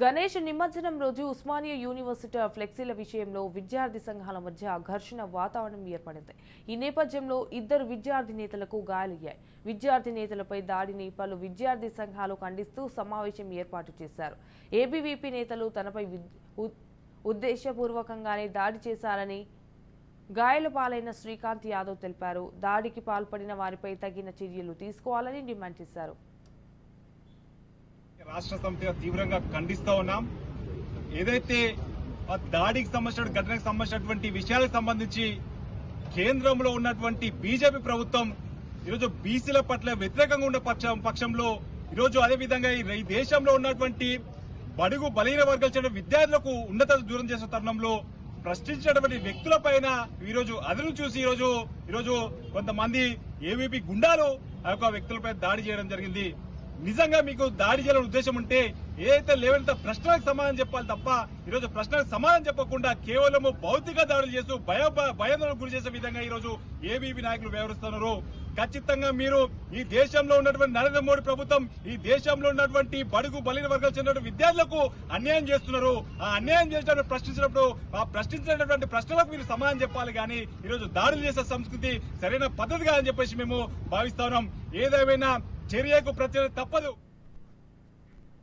గణేష్ నిమజ్జనం రోజు ఉస్మానియా యూనివర్సిటీ ఫ్లెక్సీల విషయంలో విద్యార్థి సంఘాల మధ్య ఘర్షణ వాతావరణం ఏర్పడింది. ఈ నేపథ్యంలో ఇద్దరు విద్యార్థి నేతలకు గాయాలయ్యాయి. విద్యార్థి నేతలపై దాడిని పలు విద్యార్థి సంఘాలు ఖండిస్తూ సమావేశం ఏర్పాటు చేశారు. ఏబీవీపీ నేతలు తనపై ఉద్దేశపూర్వకంగానే దాడి చేశారని గాయాల పాలైన శ్రీకాంత్ యాదవ్ తెలిపారు. దాడికి పాల్పడిన వారిపై తగిన చర్యలు తీసుకోవాలని డిమాండ్ చేశారు. రాష్ట్ర సమితిగా తీవ్రంగా ఖండిస్తూ ఉన్నాం. ఏదైతే ఆ దాడికి సంబంధించిన ఘటనకు సంబంధించినటువంటి విషయాలకు సంబంధించి కేంద్రంలో ఉన్నటువంటి బీజేపీ ప్రభుత్వం ఈరోజు బీసీల పట్ల వ్యతిరేకంగా ఉన్న పక్షం పక్షంలో ఈరోజు అదేవిధంగా ఈ ఈ దేశంలో ఉన్నటువంటి బడుగు బలహీన వర్గాలు చెందిన విద్యార్థులకు ఉన్నత దూరం చేసిన తరుణంలో ప్రశ్నించినటువంటి వ్యక్తుల పైన ఈరోజు అదును చూసి ఈరోజు ఈరోజు కొంతమంది ఏవీపీ గుండాలు ఆ యొక్క వ్యక్తులపై దాడి చేయడం జరిగింది. నిజంగా మీకు దాడి చేయాలని ఉద్దేశం ఉంటే ఏదైతే లేవనంత ప్రశ్నలకు సమాధానం చెప్పాలి తప్ప ఈరోజు ప్రశ్నలకు సమాధానం చెప్పకుండా కేవలం భౌతిక దాడులు చేస్తూ భయ భయాందోళనకు గురి చేసే విధంగా ఈరోజు ఏబీపీ నాయకులు వ్యవహరిస్తున్నారు. ఖచ్చితంగా మీరు ఈ దేశంలో ఉన్నటువంటి నరేంద్ర మోడీ ప్రభుత్వం ఈ దేశంలో ఉన్నటువంటి బడుగు బలిన వర్గాలు చెందిన విద్యార్థులకు అన్యాయం చేస్తున్నారు. ఆ అన్యాయం చేసినప్పుడు ప్రశ్నించినప్పుడు ఆ ప్రశ్నించినటువంటి ప్రశ్నలకు మీరు సమాధానం చెప్పాలి కానీ ఈరోజు దాడులు చేసే సంస్కృతి సరైన పద్ధతి కాదని చెప్పేసి మేము భావిస్తున్నాం. ఏదేమైనా చర్యకు ప్రతి తప్పదు.